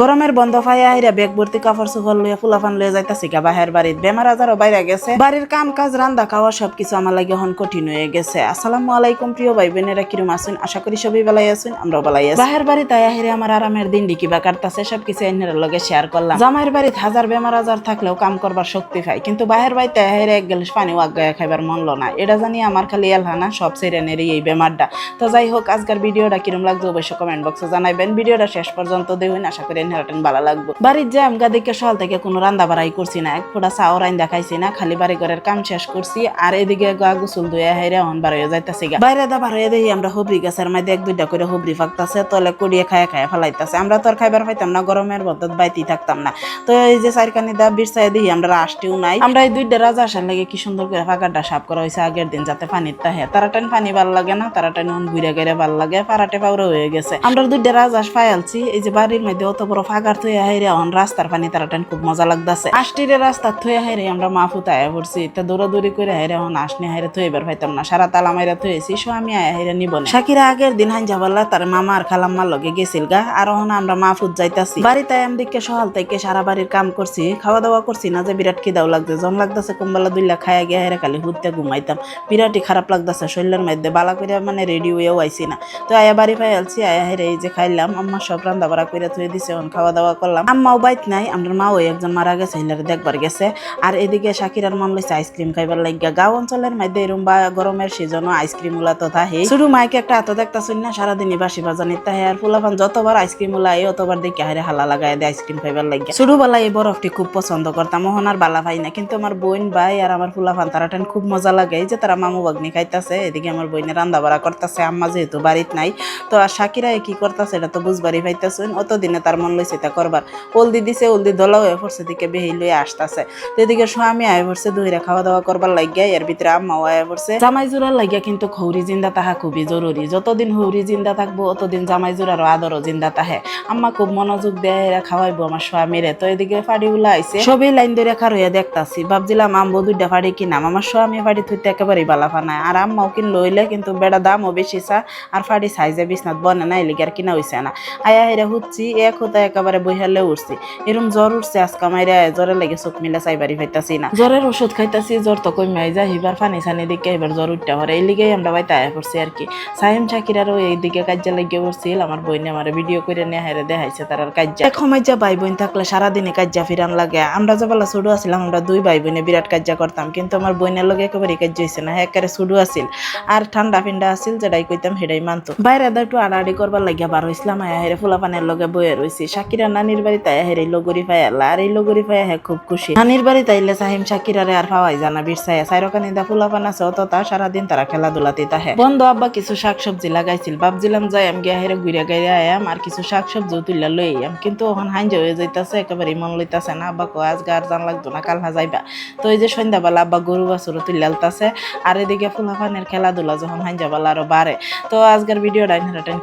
গরমের বন্ধ phi আইরা bag ভর্তি কাপড় চোপড় লইয়া ফুলাফান লইয়া যাইতাছি গা বাহের বাড়ির বেমার আজারও বাইরে গেছে। বাড়ির কাম কাজ রান্দা খাওয়া সবকিছু আমার লাগে এখন কঠিন হয়ে গেছে। আসসালামু আলাইকুম প্রিয় ভাই বোনেরা কিরম আছেন? আশা করি সবাই ভালাই আছেন, আমরাও ভালাই আছি। বাহের বাড়িতে আইরা আমার আরামের দিন কিবা কাটতাছে, সবকিছু এনের লগে শেয়ার করলাম। জামাইয়ের বাড়িতে হাজার বেমার আজার থাকলেও কাম করবার শক্তি পাই, কিন্তু বাহের বাড়িতে আইরা এক গেলিস পানি আগায় খাইবার মনলো না। এটা জানি আমার খালি এলহানা সব সেরেনের এই বেমারটা। তো যাই হোক, আজকের ভিডিওটা কিরম লাগছে অবশ্যই কমেন্ট বক্সে জানাইবেন। ভিডিওটা শেষ পর্যন্ত দেখবেন আশা করি এনহারাটেন ভালো লাগবো। বাড়ির যে আমগা দেখে সকাল থেকে কোনো রান্না বাড়াই করছি না, এক ফোটা চাও রাইন দেখাইছি না, খালি বাড়ি ঘরের কাম শেষ করছি, আর এদিকে গা গোসল ধুয়ে হাইরে হন বাড়ি যাইতাছি গা। বাইরে দা বাড়ি দেখি আমরা হবরি গাছের মধ্যে এক দুইটা করে হবরি ফাঁকতাছে, তলে কুড়িয়ে খায় খায় ফেলাইতাছে। আমরা তো আর খাইবার পাইতাম না, গরমের বদত বাইতেই থাকতাম না। তো এই যে চারকানি দা বিরসাই দেখি আমরা আসটিও নাই। আমরা এই দুইটা রাজা আসার লাগে কি সুন্দর করে ফাঁকাটা সাফ করা হয়েছে আগের দিন যাতে পানির তাহে। তারা টাইম পানি ভালো লাগে না তারা টাইম ঘুরে গেলে ভালো লাগে পারাটে পাউরে হয়ে গেছে। আমরা দুইটা রাজাস ফাইলছি এই যে বাড়ির মধ্যে অত বড় ফাঁকার থয়ে হাইরে অন রাস্তার পানি তারা টাইম খুব মজা লাগতাছে। আষ্টিরে রাস্তার থয়ে হাইরে আমরা মা ফুতা আয়া পড়ছি। তা দৌড়াদৌড়ি করে হাইরে হন আসনি হাইরে থয়ে বের পাইতাম না। সারা তালা মাইরা থয়েছি সো আমি আয়া হাইরে নিব না। শাকিরা আগের দিন হাইন যাবাল্লা তার মামা আর খালাম্মার লগে গেছিল গা। আর হন আমরা মা ফুত যাইতাছি। বাড়িতে আমি দিকে সকাল থেকে সারা বাড়ির কাম করছি খাওয়া দাওয়া করছি, না যে বিরাট খিদাও লাগছে। জন লাগতেছে, কুম্বালা দুইলা খাইয়া গিয়া হেরে খালি হুদতে ঘুমাইতাম। বিরাটই খারাপ লাগতেছে শরীরের মধ্যে, বালা করে মানে রেডি হয়েও আইছি না। তো আয়া বাড়ি পাই আলছি, আয়া হেরে এই যে খাইলাম, আম্মা সব রান্না বাড়া করে থুয়ে দিছে খাওয়া দাওয়া করলাম। আম্মাও বাইত নাই আমার মা ওই একজন মারা গেছে হিলারে দেখবার গেছে। আর এদিকে শাকিরার মন লইছে আইসক্রিম খাইবার লাগিয়া গাঁও অঞ্চলের মধ্যে এরম বা গরমের সিজনও আইসক্রিমগুলা তো থাহে শুধু মাইকে একটা এত দেখতাছুন না, সারাদিনই বাসি বাজানি তাহে আর ফুলাফান যতবার আইসক্রিম উলাই অতবার দেখে হারে হালা লাগাই দেয় আইসক্রিম খাইবার লাগিয়া। শুরু বেলা এই বরফটি খুব পছন্দ করতাম, মোহন আর বালা ভাই না, কিন্তু আমার বোন ভাই আর আমার ফুলাফান তারা টান খুব মজা লাগে। যে তারা মামু বাগনি খাইতাছে, এদিকে আমার বোনের রান্না বাড়া করতেছে, আম্মা যেহেতু বাড়িত নাই, তো আর সাকিরা কি করতেছে এটা তো বুঝবারই পাইতেছেন অত দিনে তার মন লইছে তা করবার। হলদি দিছে, হলদি দলা হয়ে পড়ছে দিকে বেহি লয়ে আসতেছে। এদিকে স্বামী আয় পড়ছে দুইরা খাওয়া দাওয়া করবার লাগিয়া, এর ভিতরে আম্মাও আয় পড়ছে জামাই জোড়ার লাগিয়া কিন্তু খৌরি জিন্দা তাহা খুবই জরুরি। যতদিন হৌরি জিন্দা থাকব, অতদিন জামাই জোড়ারও আদরও জিন্দা তাহে। আম্মা খুব মনোযোগ দেয় এরা খাওয়াইবো আমার স্বামীরে। তো এদিকে ফাড়ি উলা আইছে। সবই লাইন ধরে খার হইয়া দেখতাছি। ভাবছিলাম আম্বো দুইটা ফাড়ি কিনাম? আমার স্বামী ফাড়ি থইতে একেবারেই বালা ফানায় আর আম্মাও কিন লইলে কিন্তু বেড়া দামও বেশি চা। আর ফাড়ি সাইজে বিছনাথ বনে না এলিগে আর কিনা হইছে না। আয়া হেরে হুচ্ছি, এক হতা একেবারে বইহালে উঠছি। এরম জ্বর উঠছে আজকা মাইরে জ্বরে লাগে চোখ মিলে চাইবারি পাইতাছি না। জ্বরের ওষুধ খাইতাছি জ্বর তো কমে যায় এবার পানি সানি দিকে এবার জ্বর উঠতে পারে এই লিগেই আমরা বাইতে আয়া পড়ছি আর কি। সাইম শাকিরারও এই দিকে কাজে লাগিয়ে পড়ছিল আমার বইনে আমার ভিডিও করে নিয়ে হেরে দেখাইছে তার আর কাজ এক সময় যা ভাই বোন থাকলে সারাদিনে কাজা ফিরান লাগে। আমরা যে বেলা ছোট আছিলাম আমরা দুই ভাই বোনে বিরাট কাজা করতাম কিন্তু আমার বোনের লগে একেবারে কাজ হয়েছে না একেবারে ছোট আছিল আর ঠান্ডা ফিন্ডা আছিল যেটাই কইতাম সেটাই মানতো। বাইরে একটু আড়াআড়ি করবার লাগিয়া বার হইছিলাম হেরে ফুলা পানের লগে বয়ে রয়েছি শাকিরা নানির বাড়িতে আয়া হেরে লগরি পাই আল্লাহ আর এই লগরি পাই হ্যাঁ খুব খুশি। নানির বাড়িতে আইলে সাহিম শাকিরারে আর পাওয়াই জানা বিরসাইয়া সাইরকানি দা ফুলা পান অত তা সারাদিন তারা খেলাধুলাতে তাহে। বন্ধ আব্বা কিছু শাকসবজি লাগাইছিল, ভাবছিলাম যাই আমি গিয়া হেরে ঘুরে গাইরে আয়াম আর কিছু শাকসবজিও তুইলা লই আম কিন্তু ওখান হাইন হয়ে যাইতাছে, একেবারে মন লইতাছে না, আব্বা কো আজকে আর জান লাগতো না, কাল যাইবা। তো এই যে সন্ধ্যাবেলা আব্বা গরু বাছুরও তুইলালতাছে আর এদিকে ফুলাফানের খেলাধুলা যখন হাইনজাবেলা আরও বাড়ে, তো আজকের ভিডিওটা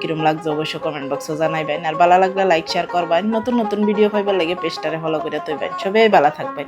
কিরম লাগছে অবশ্যই কমেন্ট বক্সে জানাইবেন, আর ভালো লাগলে লাইক শেয়ার করবেন নতুন নতুন ভিডিও পাইবার লাগে পেজটারে ফলো করে তৈবেন সবাই ভালো থাকবেন।